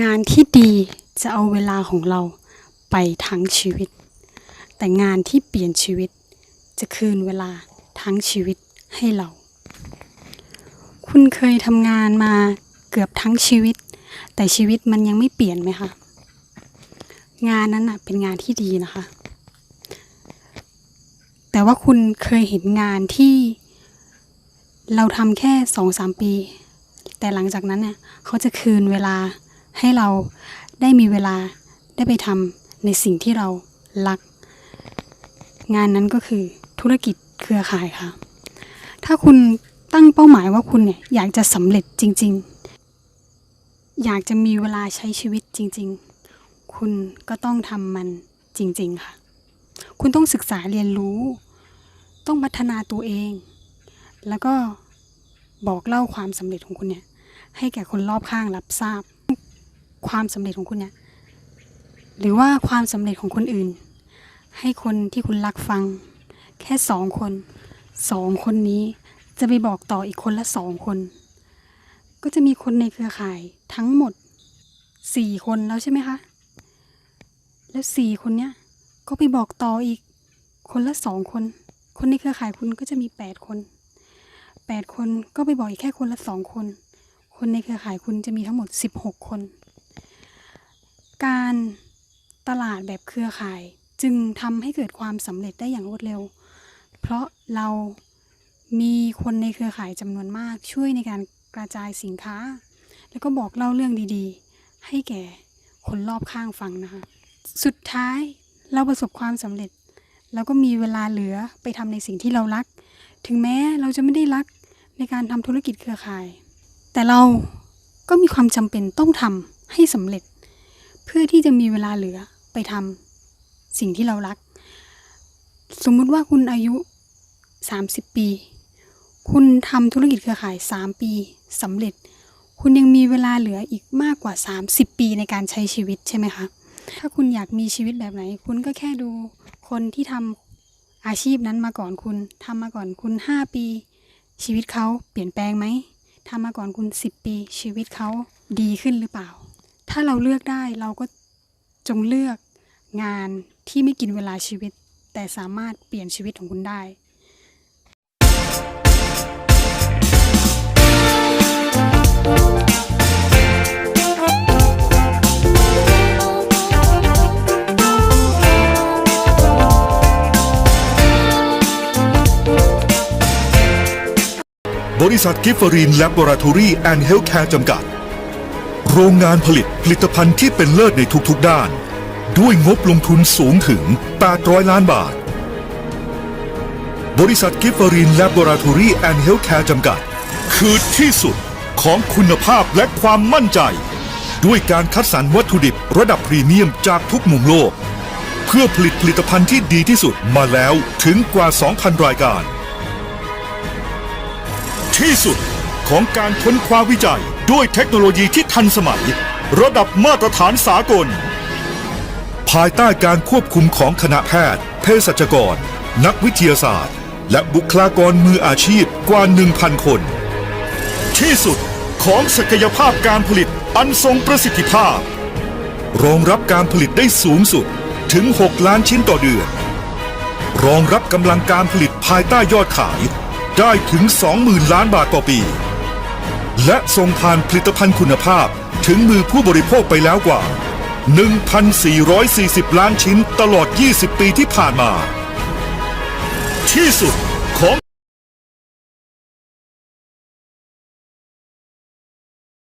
งานที่ดีจะเอาเวลาของเราไปทั้งชีวิต แต่งานที่เปลี่ยนชีวิตจะคืนเวลาทั้งชีวิตให้เรา คุณเคยทำงานมาเกือบทั้งชีวิต แต่ชีวิตมันยังไม่เปลี่ยนไหมคะ งานนั้นนะเป็นงานที่ดีนะคะ แต่ว่าคุณเคยเห็นงานที่เราทำแค่สองสามปี แต่หลังจากนั้นเนี่ยเขาจะคืนเวลา ให้เราได้มีเวลาได้ไปทำในสิ่งที่เรารัก งานนั้นก็คือธุรกิจเครือข่ายค่ะ ถ้าคุณตั้งเป้าหมายว่าคุณเนี่ยอยากจะสำเร็จจริง ๆ อยากจะมีเวลาใช้ชีวิตจริง ๆ คุณก็ต้องทำมันจริง ๆ ค่ะ คุณต้องศึกษาเรียนรู้ ต้องพัฒนาตัวเอง แล้วก็บอกเล่าความสำเร็จของคุณเนี่ยให้แก่คนรอบข้างรับทราบ ความสำเร็จของคุณเนี่ยหรือว่าความสำเร็จของคนอื่น ให้คนที่คุณรักฟัง แค่สองคนสองคนนี้จะไปบอกต่ออีกคนละสองคน ก็จะมีคนในเครือข่ายทั้งหมดสี่คนแล้วใช่ไหมคะ แล้วสี่คนเนี้ยก็ไปบอกต่ออีกคนละสองคน คนในเครือข่ายคุณก็จะมีแปดคนแปดคนก็ไปบอกอีกแค่คนละสองคน คนในเครือข่ายคุณจะมีทั้งหมดสิบหกคน การตลาดแบบเครือข่าย จึงทำให้เกิดความสำเร็จได้อย่างรวดเร็ว เพราะเรามีคนในเครือข่ายจำนวนมากช่วยในการกระจายสินค้า แล้วก็บอกเล่าเรื่องดีๆ ให้แก่คนรอบข้างฟังนะคะ สุดท้ายเราประสบความสำเร็จ แล้วก็มีเวลาเหลือไปทำในสิ่งที่เรารัก ถึงแม้เราจะไม่ได้รักในการทำธุรกิจเครือข่าย แต่เราก็มีความจำเป็นต้องทำให้สำเร็จ เพื่อที่จะมีเวลาเหลือไปทำสิ่งที่เรารัก สมมุติว่าคุณอายุ 30 ปี คุณทำธุรกิจเครือข่าย 3 ปีสำเร็จ คุณยังมีเวลาเหลืออีกมากกว่า 30 ปีในการใช้ชีวิตใช่ไหมคะ ถ้าคุณอยากมีชีวิตแบบไหน คุณก็แค่ดูคนที่ทำอาชีพนั้นมาก่อนคุณทำมาก่อนคุณ 5 ปี ชีวิตเขาเปลี่ยนแปลงไหมทำมาก่อนคุณ 10 ปี ชีวิตเขาดีขึ้นหรือเปล่า ถ้าเราเลือกได้เราก็จงเลือกงานที่ไม่กินเวลาชีวิต แต่สามารถเปลี่ยนชีวิตของคุณได้บริษัทกิฟฟรีนแลบอราทอรี่แอนด์เฮลท์แคร์จำกัด โรงงานผลิตผลิตภัณฑ์ที่เป็นเลิศในทุกๆด้าน ด้วยงบลงทุนสูงถึง 800 ล้านบาท บริษัทกิฟฟรีนแลบอราทอรี่แอนด์เฮลท์แคร์จำกัด คือที่สุดของคุณภาพและความมั่นใจ ด้วยการคัดสรรวัตถุดิบระดับพรีเมียมจากทุกมุมโลก เพื่อผลิตผลิตภัณฑ์ที่ดีที่สุดมาแล้วถึงกว่า 2,000 รายการ ที่สุดของการค้นคว้าวิจัย ด้วยเทคโนโลยีที่ทันสมัย ระดับมาตรฐานสากล ภายใต้การควบคุมของคณะแพทย์ เภสัชกร นักวิทยาศาสตร์ และบุคลากรมืออาชีพกว่า 1,000 คน ที่สุดของศักยภาพการผลิตอันทรงประสิทธิภาพ รองรับการผลิตได้สูงสุดถึง 6 ล้านชิ้นต่อเดือน รองรับกำลังการผลิตภายใต้ยอดขายได้ถึง 20,000 ล้านบาทต่อปี และส่งผ่านผลิตภัณฑ์คุณภาพถึงมือผู้บริโภคไปแล้วกว่า 1,440 ล้านชิ้นตลอด 20 ปีที่ผ่านมา ที่สุดของ